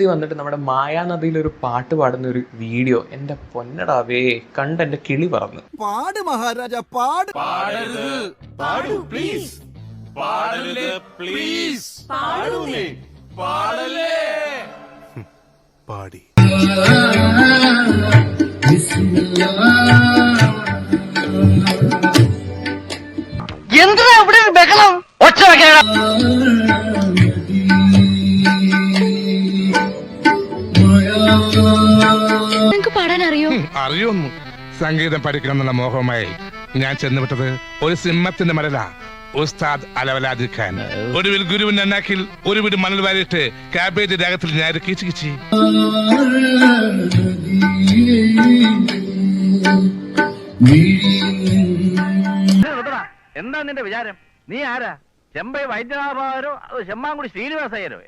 ഡബ്സി വന്നിട്ട് നമ്മുടെ മായാനദിയിൽ ഒരു പാട്ട് പാടുന്ന ഒരു വീഡിയോ. എന്റെ പൊന്നടാവേ കണ്ട് എന്റെ കിളി പറന്ന്. പാട് മഹാരാജ പാട്. പാടു പ്ലീസ് പ്ലീസ് പാടി. അറിയൊന്നു സംഗീതം പഠിക്കണമെന്നുള്ള മോഹമായി ഞാൻ ചെന്നുവിട്ടത് ഒരു സിംഹത്തിന്റെ മലല ഉസ്താദ് അലവലാദി ഖാൻ. ഒടുവിൽ ഗുരുവിൻ അണ്ണാക്കിൽ ഒരു വീട് മണൽ വാരിയിട്ട് കാബേജ് രാഗത്തിൽ ഞാൻ കീച്ചു കിച്ചി. എന്താ നിന്റെ വിചാരം? നീ ആരാ? ചെമ്പൈ വൈദ്യനാഭാരോ? അതോ ചെമ്മാങ്കുടി ശ്രീനിവാസയ്യരോ?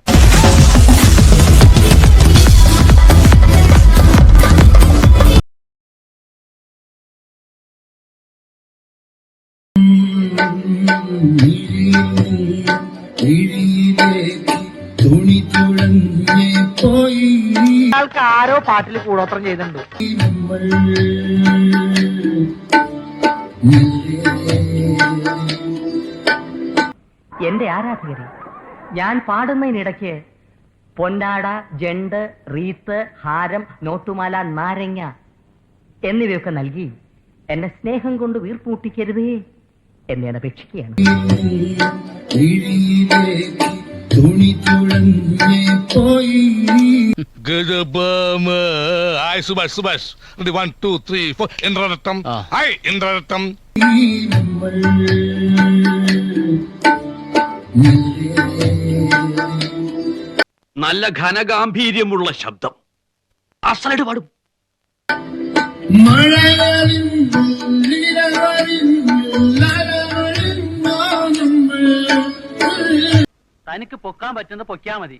ആൾക്ക് ആരോ പാട്ടിൽ കൂടോത്രം ചെയ്തിട്ടുണ്ട്. എന്റെ ആരാധകരെ ഞാൻ പാടുന്നതിനിടയ്ക്ക് പൊന്നാട ജണ്ട് റീത്ത് ഹാരം നോട്ടുമാല നാരങ്ങ എന്നിവയൊക്കെ നൽകി എന്നെ സ്നേഹം കൊണ്ട് വീർപ്പൂട്ടിക്കരുതേ എന്ന് ഞാൻ അപേക്ഷിക്കുകയാണ്. തുണി തുഴഞ്ഞേ പോയി hi Subhash Subhash. One two three four ഇന്ദ്രരട്ടം hi ഇന്ദ്രരട്ടം നമ്മൾ നല്ല ഘനഗാംഭീര്യമുള്ള ശബ്ദം. അസലട് പാടും. തനിക്ക് പൊക്കാൻ പറ്റുന്ന പൊക്കാ മതി.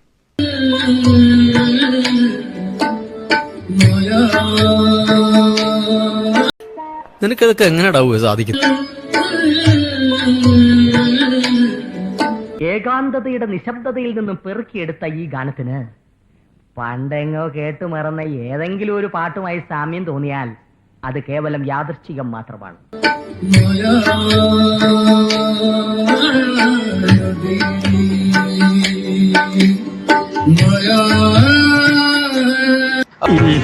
നിനക്കതൊക്കെ എങ്ങനെയാടാവുക സാധിക്കുന്നത്? ഏകാന്തതയുടെ നിശബ്ദതയിൽ നിന്നും പെറുക്കിയെടുത്ത ഈ ഗാനത്തിന് പണ്ടെങ്ങോ കേട്ടു മറന്ന ഏതെങ്കിലും ഒരു പാട്ടുമായി സാമ്യം തോന്നിയാൽ അത് കേവലം യാദൃശ്ചികം മാത്രമാണ്. പുള്ളി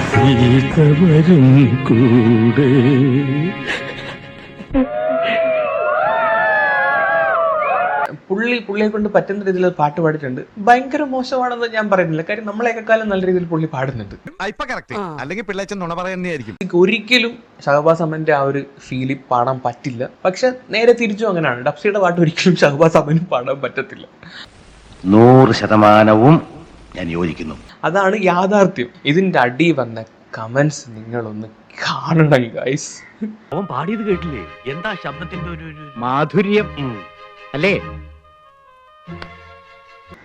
പുള്ളിയെ കൊണ്ട് പറ്റുന്ന രീതിയിൽ അത് പാട്ട് പാടിയിട്ടുണ്ട്. ഭയങ്കര മോശമാണെന്ന് ഞാൻ പറയുന്നില്ല. കാര്യം നമ്മളെക്കാളും നല്ല രീതിയിൽ പുള്ളി പാടുന്നുണ്ട്. അല്ലെങ്കിൽ പിള്ളേച്ചൻ നുണ പറയുന്നതായിരിക്കും. എനിക്ക് ഒരിക്കലും ഷഹബാസ് അമ്മന്റെ ആ ഒരു ഫീലിൽ പാടാൻ പറ്റില്ല. പക്ഷെ നേരെ തിരിച്ചും അങ്ങനെയാണ്. ഡബ്സിയുടെ പാട്ട് ഒരിക്കലും ഷഹബാസ് അമ്മന് പാടാൻ പറ്റത്തില്ല. നൂറ് ശതമാനവും ഞാൻ യോജിക്കുന്നു. അതാണ് യാഥാർത്ഥ്യം. ഇതിന്റെ അടി വന്ന കമന്റ്സ് നിങ്ങളൊന്ന് കാണണം ഗൈസ് അവൻ പാടിയത് കേട്ടില്ലേ? എന്താ ശബ്ദത്തിന്റെ ഒരു മാധുര്യം. അല്ലേ?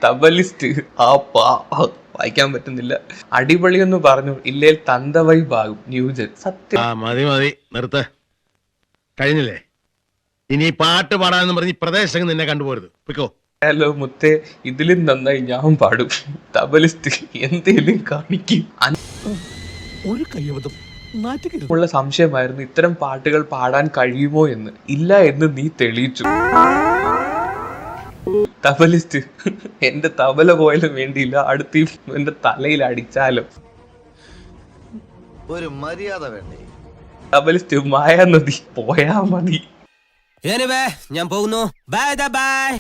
തബലിസ്റ്റ് ആ പാ വായിക്കാൻ പറ്റുന്നില്ല. അടിപൊളി എന്ന് പറഞ്ഞു ഇല്ലേൽ തന്തവൈ ഭാഗം ന്യൂജൻ സത്യം. ആ മതി മതി. നിർത്ത. കഴിഞ്ഞില്ലേ? ഇനി പാട്ട് പാടാന്ന് പറഞ്ഞ് പ്രദേശം നിന്നെ കണ്ടുപോരുത്. പിക്കോ ഹലോ മുത്തേ ഇതിലും നന്നായി ഞാൻ പാടും. തബലിസ്റ്റ് എന്തേലും കാണിക്കും. ഒരു കയ്യബദ്ധം. ഉള്ള സംശയമായിരുന്നു ഇത്തരം പാട്ടുകൾ പാടാൻ കഴിയുമോ എന്ന്. ഇല്ല എന്ന് നീ തെളിയിച്ചു. തബലിസ്റ്റ് എന്റെ തബല പോയാലും വേണ്ടിയില്ല. അടുത്ത് എന്റെ തലയിൽ അടിച്ചാലും. ഒരു മര്യാദ വേണ്ടേ? തബലിസ്റ്റ് മായ നദി പോയാ മതി. ഞാൻ പോകുന്നു. Bye bye